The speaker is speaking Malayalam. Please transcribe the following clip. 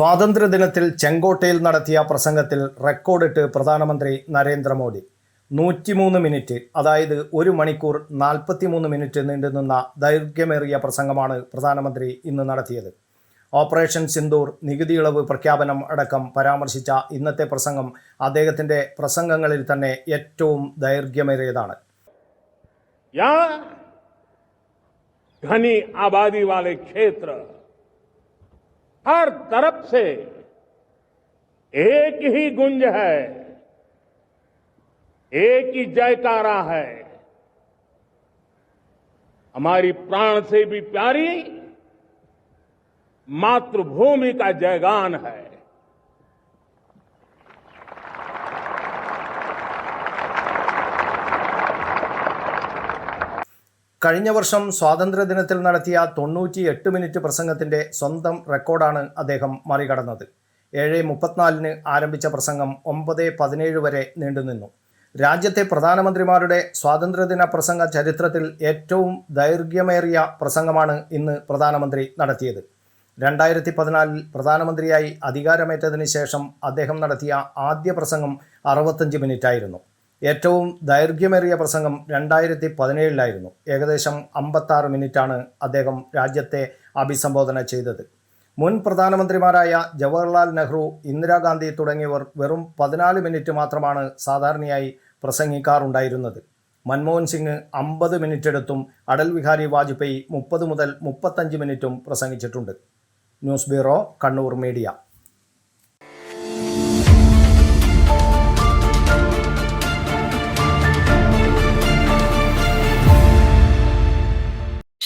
സ്വാതന്ത്ര്യദിനത്തിൽ ചെങ്കോട്ടയിൽ നടത്തിയ പ്രസംഗത്തിൽ റെക്കോർഡിട്ട് പ്രധാനമന്ത്രി നരേന്ദ്രമോദി. നൂറ്റിമൂന്ന് മിനിറ്റ് അതായത് ഒരു മണിക്കൂർ നാൽപ്പത്തിമൂന്ന് മിനിറ്റ് നീണ്ടുനിന്ന ദൈർഘ്യമേറിയ പ്രസംഗമാണ് പ്രധാനമന്ത്രി ഇന്ന് നടത്തിയത്. ഓപ്പറേഷൻ സിന്ദൂർ നികുതി ഇളവ് പ്രഖ്യാപനം അടക്കം പരാമർശിച്ച ഇന്നത്തെ പ്രസംഗം അദ്ദേഹത്തിന്റെ പ്രസംഗങ്ങളിൽ തന്നെ ഏറ്റവും ദൈർഘ്യമേറിയതാണ്. ഘനി ആബാദി വാലേ ക്ഷേത്ര हर तरफ़ से एक ही गुंज है, एक ही जयकारा है। हमारी प्राण से भी प्यारी मातृभूमि का जयगान है। കഴിഞ്ഞ വർഷം സ്വാതന്ത്ര്യദിനത്തിൽ നടത്തിയ തൊണ്ണൂറ്റി എട്ട് മിനിറ്റ് പ്രസംഗത്തിന്റെ സ്വന്തം റെക്കോർഡാണ് അദ്ദേഹം മറികടന്നത്. ഏഴ് മുപ്പത്തിനാലിന് ആരംഭിച്ച പ്രസംഗം ഒമ്പത് പതിനേഴ് വരെ നീണ്ടുനിന്നു രാജ്യത്തെ പ്രധാനമന്ത്രിമാരുടെ സ്വാതന്ത്ര്യദിന പ്രസംഗ ചരിത്രത്തിൽ ഏറ്റവും ദൈർഘ്യമേറിയ പ്രസംഗമാണ് ഇന്ന് പ്രധാനമന്ത്രി നടത്തിയത്. രണ്ടായിരത്തി പതിനാലിൽ പ്രധാനമന്ത്രിയായി അധികാരമേറ്റതിന് ശേഷം അദ്ദേഹം നടത്തിയ ആദ്യ പ്രസംഗം അറുപത്തഞ്ച് മിനിറ്റായിരുന്നു. ഏറ്റവും ദൈർഘ്യമേറിയ പ്രസംഗം രണ്ടായിരത്തി പതിനേഴിലായിരുന്നു ഏകദേശം അമ്പത്താറ് മിനിറ്റാണ് അദ്ദേഹം രാജ്യത്തെ അഭിസംബോധന ചെയ്തത്. മുൻ പ്രധാനമന്ത്രിമാരായ ജവഹർലാൽ നെഹ്റു ഇന്ദിരാഗാന്ധി തുടങ്ങിയവർ വെറും പതിനാല് മിനിറ്റ് മാത്രമാണ് സാധാരണയായി പ്രസംഗിക്കാറുണ്ടായിരുന്നത്. മൻമോഹൻ സിംഗ് അമ്പത് മിനിറ്റ് എടുത്തും അടൽ ബിഹാരി വാജ്പേയി മുപ്പത് മുതൽ മുപ്പത്തഞ്ച് മിനിറ്റും പ്രസംഗിച്ചിട്ടുണ്ട്. News bureau Kannur media.